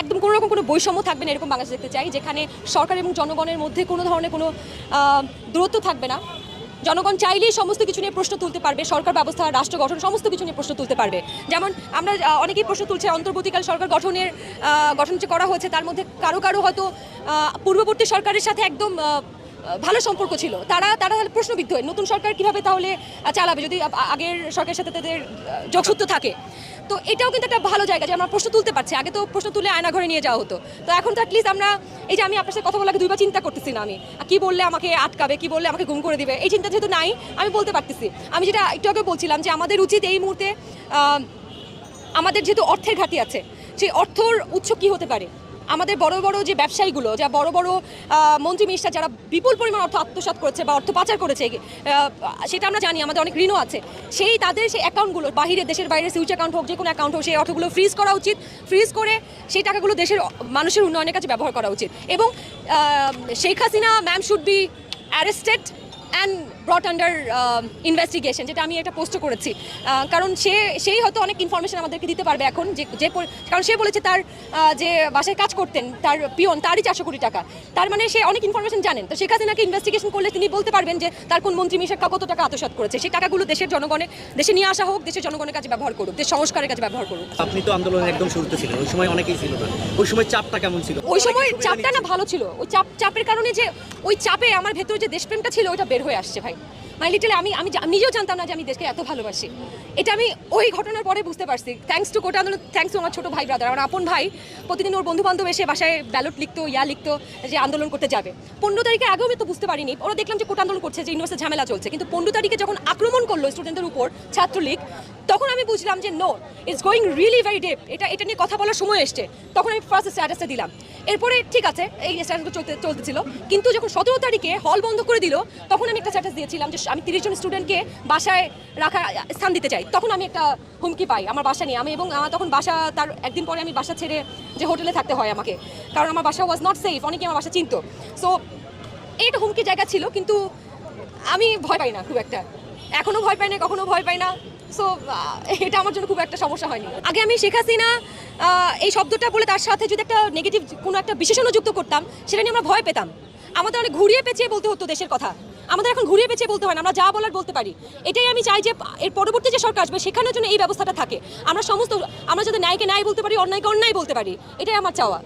একদম কোনো রকম কোনো বৈষম্য থাকবে না এরকম বাংলাদেশ দেখতে চাই, যেখানে সরকার এবং জনগণের মধ্যে কোনো ধরনের কোনো দূরত্ব থাকবে না। জনগণ চাইলেই সমস্ত কিছু নিয়ে প্রশ্ন তুলতে পারবে, সরকার ব্যবস্থা, রাষ্ট্র গঠন, সমস্ত কিছু নিয়ে প্রশ্ন তুলতে পারবে। যেমন আমরা অনেকেই প্রশ্ন তুলছে অন্তর্বর্তীকাল সরকার গঠনের গঠন যে করা হয়েছে, তার মধ্যে কারও কারও হয়তো পূর্ববর্তী সরকারের সাথে একদম ভালো সম্পর্ক ছিল। তারা তারা তাহলে প্রশ্নবিদ্ধ হয়, নতুন সরকার কীভাবে তাহলে চালাবে যদি আগের সরকারের সাথে তাদের যোগসূত্র থাকে। তো এটাও কিন্তু একটা ভালো জায়গা যে আমরা প্রশ্ন তুলতে পারছি। আগে তো প্রশ্ন তুলে আয়না ঘরে নিয়ে যাওয়া হতো। তো এখন তো অ্যাটলিস্ট আমরা, এই যে আমি আপনার সাথে কথা বলাকে দুইবার চিন্তা করতেছি না আমি। কি বললে আমাকে আটকাবে, কি বললে আমাকে গুম করে দিবে? এই চিন্তা যেহেতু নাই, আমি বলতে পারতেছি। আমি যেটা একটু আগে বলছিলাম যে আমাদের উচিত এই মুহূর্তে আমাদের যেহেতু অর্থের ঘাটি আছে, সেই অর্থর উৎস কি হতে পারে? আমাদের বড় বড় যে ব্যবসায়ীগুলো, যা বড় বড় মন্ত্রী মিনিস্টার যারা বিপুল পরিমাণ অর্থ আত্মসাৎ করেছে বা অর্থ পাচার করেছে সেটা আমরা জানি, আমাদের অনেক ঋণও আছে। সেই তাদের সেই অ্যাকাউন্টগুলো বাহিরে, দেশের বাইরে সুইচ অ্যাকাউন্ট হোক যে কোনো অ্যাকাউন্ট হোক, সেই অর্থগুলো ফ্রিজ করা উচিত। ফ্রিজ করে সেই টাকাগুলো দেশের মানুষের উন্নয়নের কাছে ব্যবহার করা উচিত। এবং Sheikh Hasina ma'am should be arrested and brought under investigation যেটা আমি একটা পোস্ট করেছি। কারণ সে সেই হয়তো অনেক ইনফরমেশন আমাদেরকে দিতে পারবে এখন যে যে কারণ সে বলেছে তার যে বাসায় কাজ করতেন তার পিয়ন তারই চারশো কোটি টাকা। তার মানে সে অনেক ইনফরমেশন জানেন। তো সেখানে হাসিনাকে ইনভেস্টিগেশন করলে তিনি বলতে পারবেন যে তার কোন মন্ত্রী মিশা কত টাকা আত্মসাৎ করেছে? সেই টাকাগুলো দেশের জনগণের দেশে নিয়ে আসা হোক দেশের জনগণের কাছে ব্যবহার করুক দেশ সংস্কারের কাছে ব্যবহার করুক। আপনি তো আন্দোলনের একদম শুরুতে ছিলেন ওই সময় অনেকেই ছিল না ওই সময় চাপটা কেমন ছিল? ওই সময় চাপটা না ভালো ছিল। ওই চাপ চাপের কারণে যে ওই চাপে আমার ভেতরে যে দেশপ্রেমটা ছিল ওইটা বের হয়ে আসছে ভাই। মানে লিটেল আমি আমি নিজেও জানতাম না যে আমি দেশকে এত ভালোবাসি। এটা আমি ওই ঘটনার পরে বুঝতে পারছি। থ্যাংকস টু কোটা আন্দোলন থ্যাংকস টু আমার ছোটো ভাই ব্রাদার আমার আপন ভাই প্রতিদিন ওর বন্ধু বান্ধব এসে বাসায় ব্যালট লিখতো, ইয়া লিখতো যে আন্দোলন করতে যাবে। পনেরো তারিখে আগেও আমি তো বুঝতে পারিনি। ওরা দেখলাম যে কোটা আন্দোলন করছে, যে ইউনিভার্সিটি ঝামেলা চলছে। কিন্তু পনেরো তারিখে যখন আক্রমণ করল স্টুডেন্টদের উপর ছাত্রলীগ তখন আমি বুঝলাম যে no it's going really very deep এটা এটা নিয়ে কথা বলার সময় এসছে। তখন আমি ফার্স্ট স্ট্যাটাসটা দিলাম। এরপরে ঠিক আছে, এই স্ট্যাটাসগুলো চলতে, চলতেছিল। কিন্তু যখন সতেরো তারিখে হল বন্ধ করে দিল, তখন আমি একটা স্ট্যাটাস দিয়েছিলাম যে আমি তিরিশ জন স্টুডেন্টকে বাসায় রাখা স্থান দিতে চাই। তখন আমি একটা হুমকি পাই আমার বাসা নিয়ে। আমি এবং আমার তখন বাসা তার একদিন পরে আমি বাসা ছেড়ে যে হোটেলে থাকতে হয় আমাকে। কারণ আমার বাসা ওয়াজ নট সেফ অনেকে আমার বাসা চিনত। সো এটা হুমকি জায়গা ছিল, কিন্তু আমি ভয় পাই না খুব একটা। এখনও ভয় পাই না কখনো ভয় পাই না। সো এটা আমার জন্য খুব একটা সমস্যা হয়নি। আগে আমি শেখ হাসিনা এই শব্দটা বলে তার সাথে যদি একটা নেগেটিভ কোনো একটা বিশেষণ যুক্ত করতাম, সেটা নিয়ে আমরা ভয় পেতাম। আমাদের অনেক ঘুরিয়ে পেঁচিয়ে বলতে হতো দেশের কথা। আমাদের এখন ঘুরিয়ে পেঁচিয়ে বলতে হয় না, আমরা যা বলার বলতে পারি। এটাই আমি চাই যে এর পরবর্তী যে সরকার আসবে, সেখানের জন্য এই ব্যবস্থাটা থাকে। আমরা সমস্ত, আমরা যাতে ন্যায়কে ন্যায় বলতে পারি, অন্যায়কে অন্যায় বলতে পারি, এটাই আমার চাওয়া।